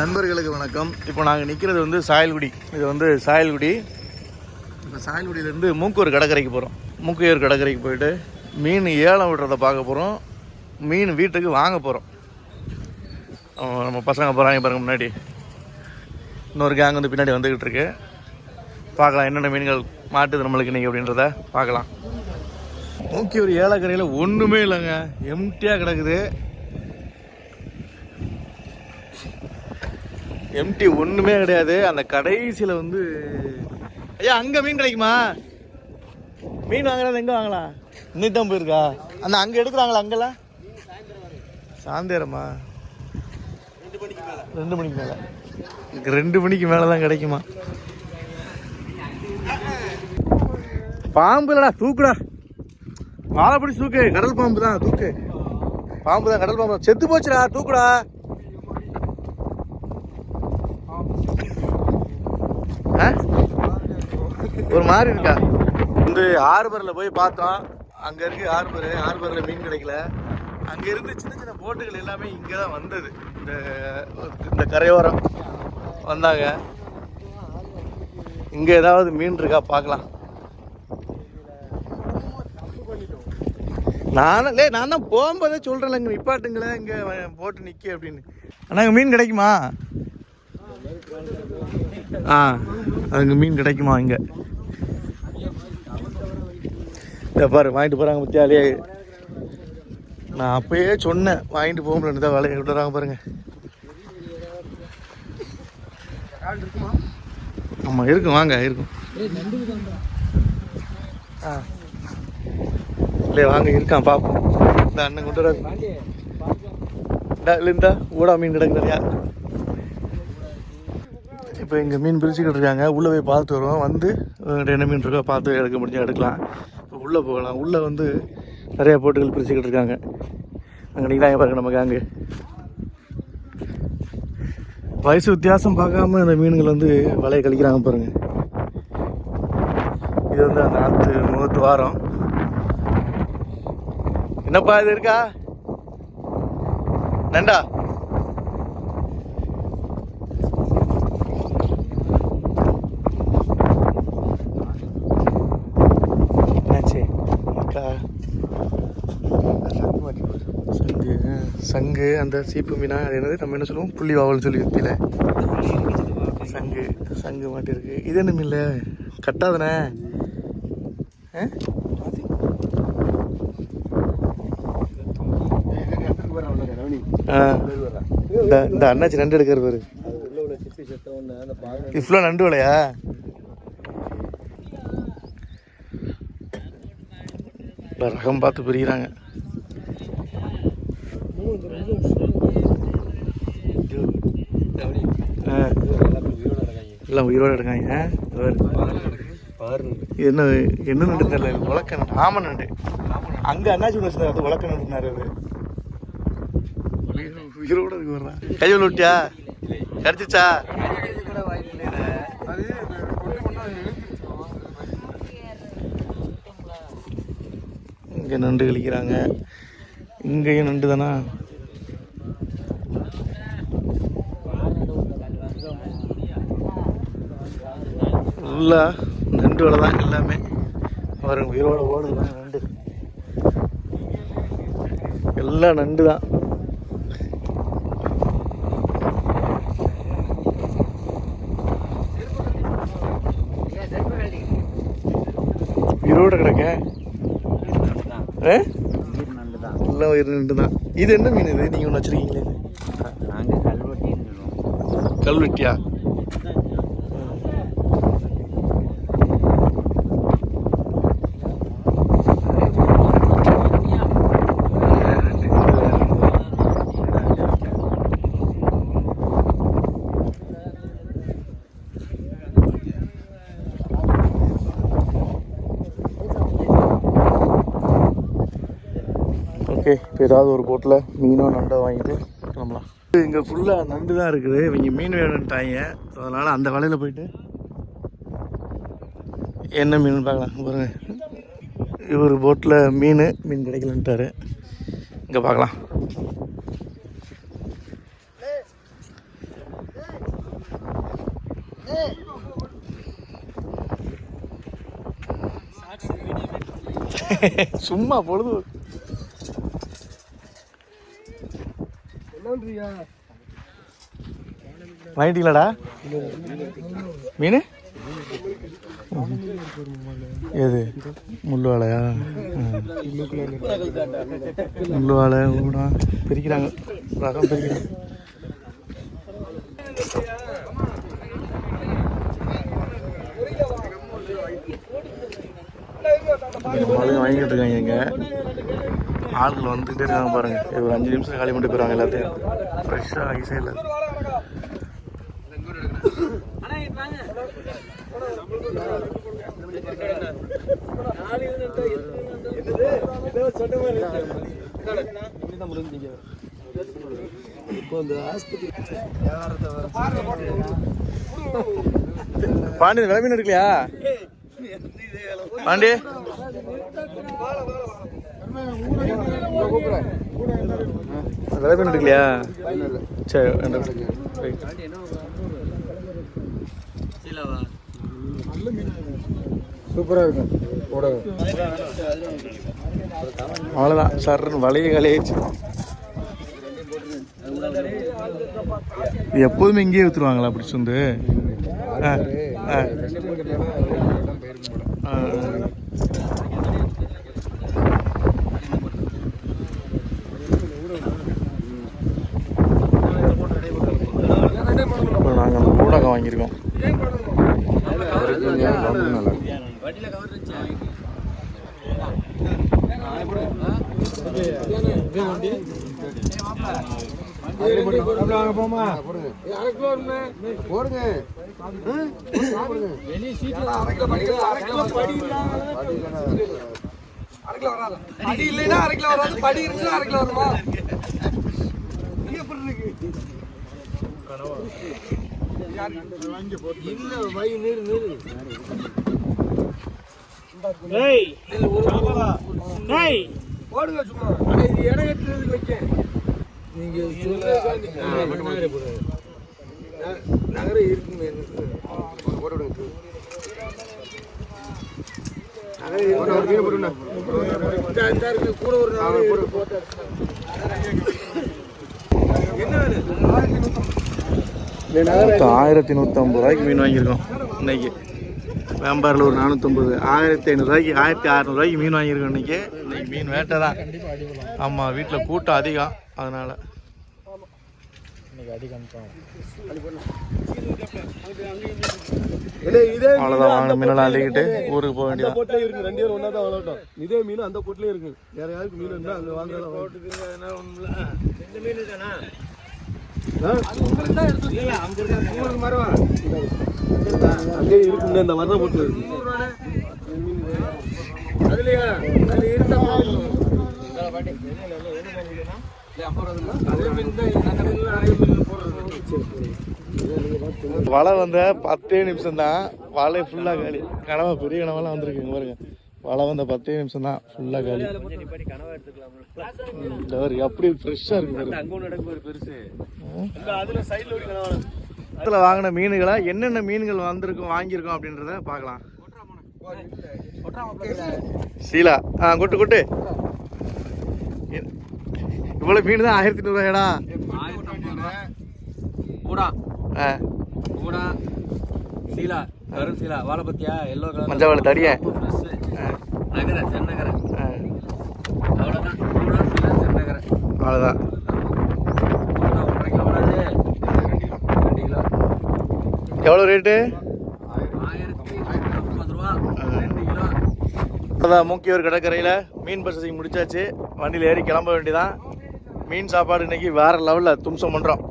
நண்பர்களுக்கு வணக்கம். இப்போ நாங்கள் நிற்கிறது வந்து சாயல்குடி. இது வந்து சாயல்குடி. இப்போ சாயல்குடியிலேருந்து மூக்கூர் கடற்கரைக்கு போகிறோம் மூக்கையூர் கடற்கரைக்கு போயிட்டு மீன் ஏலம் விடுறத பார்க்க போகிறோம் மீன் வீட்டுக்கு வாங்க போகிறோம் நம்ம பசங்க போகிறாங்க பாருங்க முன்னாடி. இன்னொரு கேங் வந்து பின்னாடி வந்துக்கிட்டு இருக்கு. பார்க்கலாம் என்னென்ன மீன்கள் மாட்டுது நம்மளுக்கு இன்றைக்கி அப்படின்றத பார்க்கலாம். மூக்கியூர் ஏலக்கரையில் ஒன்றுமே இல்லைங்க. எம்டியாக கிடக்குது. எம்டி ஒன்றுமே கிடையாது. அந்த கடைசியில் வந்து ஐயா அங்கே மீன் கிடைக்குமா? மீன் வாங்குறது எங்கே வாங்கலாம்? இன்னைக்கு தான் போயிருக்கா? அந்த அங்கே எடுக்கிறாங்களா அங்கெல்லாம்? சாயந்தரமா? ரெண்டு மணிக்கு மேலே. ரெண்டு மணிக்கு மேலே தான் கிடைக்குமா? பாம்பு இல்லடா தூக்குடா. வாழைப்படி தூக்கு. கடல் பாம்பு தான் தூக்கு. பாம்பு தான் கடல் பாம்பு செத்து போச்சுடா தூக்குடா. ஒரு மாதிரி இருக்கா? வந்து ஹார்பரில் போய் பார்த்தோம். அங்கே இருக்கு ஹார்பரு. ஹார்பரில் மீன் கிடைக்கல. அங்கே இருந்து சின்ன சின்ன போட்டுகள் எல்லாமே இங்கே தான் வந்தது. இந்த இந்த கரையோரம் வந்தாங்க. இங்கே ஏதாவது மீன் இருக்கா பார்க்கலாம். நானும் லே நான் தான் போகும்போதே சொல்கிறேன் இங்கே நிப்பாட்டுங்களேன் இங்கே போட்டு நிற்க அப்படின்னு. அண்ணா இங்கே மீன் கிடைக்குமா? ஆ அதுங்க மீன் கிடைக்குமா இங்கே? இதை பாரு வாங்கிட்டு போகிறாங்க முத்தியாலே நான் அப்பயே சொன்னேன் வாங்கிட்டு போக முடியல தான் வேலையை விட்டுறாங்க பாருங்க. ஆமாம் இருக்கும் வாங்க இருக்கும். ஆ. இல்லை வாங்க இருக்கான் பார்ப்போம் இந்த அண்ணன் கொண்டு வராது இந்தா இல்லை இந்தா ஊடா மீன் கிடக்கு நிறையா இப்போ இங்கே மீன் பிரிச்சுக்கிட்டு இருக்காங்க. உள்ளே போய் பார்த்து வருவோம். வந்து என்ன மீன் இருக்கோ பார்த்து எடுக்க முடிஞ்சால் எடுக்கலாம். இப்போ உள்ளே போகலாம். உள்ளே வந்து நிறைய போட்டுகள் பிரிச்சுக்கிட்டு இருக்காங்க. அங்கே நிற்கிறாங்க பாருங்க நமக்கு அங்கே வயசு வித்தியாசம் பார்க்காம இந்த மீன்கள் வந்து வலையை கழிக்கிறாங்க பாருங்க. இது வந்து அந்த ஆற்று முகத்து வாரம். என்னப்பா இது இருக்கா? நண்டா என்னாச்சு அக்கா சங்கு ஆ, சங்கு அந்த சீப்பு மீனா அது என்னது? நம்ம என்ன சொல்லுவோம்? புள்ளி வாவல் சொல்லி வித்தியில சங்கு சங்கு மாட்டிருக்கு. இது என்ன மீன்ல கட்டாதனே ஆ? இந்த இந்த அண்ணாச்சி நண்டு எடுக்கிற பாரு. இவ்வளோ நண்டு வலையா? ரகம் பார்த்து பிரிக்கிறாங்க. எல்லாம் உயிரோடு இருக்காங்க. என்ன என்ன நண்டு தெரியல உலக்க நண்டு ஆம நண்டு. அங்கே அண்ணாச்சி வச்சிருந்தாரு அது உலக்க நண்டுனாரு அது உயிரோடு இருக்கு வர்றான் கையில் விட்டியா? கிடச்சிச்சா? இங்கே நண்டு கழிக்கிறாங்க. இங்கேயும் நண்டு தானா ஃபுல்லா நண்டு வலை தான் எல்லாமே. பாருங்க உயிரோட ஓடுது பாருங்க நண்டு எல்லாம் நண்டு தான் உயிரோட கிடக்க. ஆ? எல்லாம் உயிர் நண்டு தான் இது என்ன மீன் இது? நீங்கள் ஒன்று வச்சுருக்கீங்களே இது? நாங்கள் கல்வெட்டின்னு சொல்லுவோம். கல்வெட்டியா? இப்போ ஏதாவது ஒரு போட்டில் மீனோ நண்டோ வாங்கிட்டு கிளம்பலாம். இங்கே ஃபுல்லாக நண்டு தான் இருக்குது. இவங்க மீன் வேணுன்ட்டாங்க அதனால் அந்த வலையில் போயிட்டு என்ன மீன் பார்க்கலாம். பாருங்க. இவர் போட்டில் மீன் மீன் கிடைக்கலன்ட்டாரு. இங்கே பார்க்கலாம். சும்மா பொழுது வாங்கிட்டீங்களாடா? மீன்? எது? முள்ளு வாழையா ஊடா பிரிக்கிறாங்க. ரகம் பிரிக்கிறாங்க. மழை வாங்கிட்டு இருக்காங்க இங்க. ஆட்கள் வந்துகிட்டே இருக்காங்க பாருங்க. ஒரு அஞ்சு நிமிஷம் காலி பண்ணிட்டு போயிடுவாங்க எல்லாத்தையும். ஃப்ரெஷ்ஷாக ஐஸே இல்லை. பாண்டியன் விலை இருக்கலையா இருக்குல்லையா பாண்டி விலை மீன் இருக்குல்லையா? சரி. சூப்பராக இருக்கும். ஊடகம் அவ்வளோதான் சர்ன்னு வளைய கலையாச்சு எப்போதுமே இங்கேயே விற்றுருவாங்களா அப்படி வந்து ஆ. ஆ ரெண்டு மூணு கட்டிலாம் போயிருக்கும் ஆ. இப்போ நாங்கள் அந்த ஊடகம் வாங்கியிருக்கோம் போமா போடுங்க இல்லைன்னா அரை வராது படி இருக்குன்னா அரை வருமா எப்படி இருக்கு இல்ல போடுங்க சும்மா இது இடம் கட்டுறதுக்கு வைக்க நீங்க நகரம் இருக்குங்க போட்டு விடுங்க என்ன மொத்தம் ஆயிரத்தி நூற்றம்பது ரூபாய்க்கு மீன் வாங்கியிருக்கோம் இன்னைக்கு. வேம்பாரில் ஒரு நானூற்றம்பது ஆயிரத்தி ஐநூறுரூவாய்க்கு ஆயிரத்தி அறநூறுவாய்க்கு மீன் வாங்கியிருக்கோம் இன்னைக்கு. இன்னைக்கு மீன் வேட்டை தான். ஆமாம் வீட்டில் கூட்டம் அதிகம். அதனால். இதே அவ்வளோதான் வாங்கின மீனெல்லாம் அள்ளிக்கிட்டு ஊருக்கு போக இருக்கு ரெண்டு பேரும் தான் வளர்ட்டோம் இதே மீன் அந்த போட்லயே இருக்கு. வேற யாருக்கு மீன் இருந்தா அங்க வாங்க அங்கே இருக்குங்க இந்த வர்ற போட்டு அதுலயா இருந்தா வலை வந்த பத்தே நிமிஷம் தான் வலை ஃபுல்லாக கனவா பெரிய கனவெல்லாம் வந்திருக்குங்க பாருங்க. வலை வந்த பத்தே நிமிஷம் தான். ஃபுல்லாக காலி. பாரு எப்படி ஃப்ரெஷ்ஷாக இருக்கு அதுல வாங்கின மீன்களை என்னென்ன மீன்கள் வந்திருக்கும் வாங்கியிருக்கோம் அப்படின்றத பார்க்கலாம். சீலா ஆ கொட்டு கொட்டு. இவ்வளோ மீன் தான் ஆயிரத்தி நூறுவாயடா ஊடா. ஆ. ஊடா. சீலா கரும் சீலா வாழை பத்தியா எல்லோ கலர் மஞ்சள் வாழை தடியன் நகர சென்னகர அவ்வளோதான் சென்னகர அவ்வளோதான் எவ்வளோ ரேட்டு ஆயிரத்தி முப்பது ரூபா. ரெண்டு கிலோ. அதான் மூக்கியூர் கடற்கரையில் மீன் பர்சேசிங் முடிச்சாச்சு. வண்டியில் ஏறி கிளம்ப வேண்டியதான் மீன் சாப்பாடு இன்னைக்கு வேற லெவலில் தும்சம் பண்ணுறோம்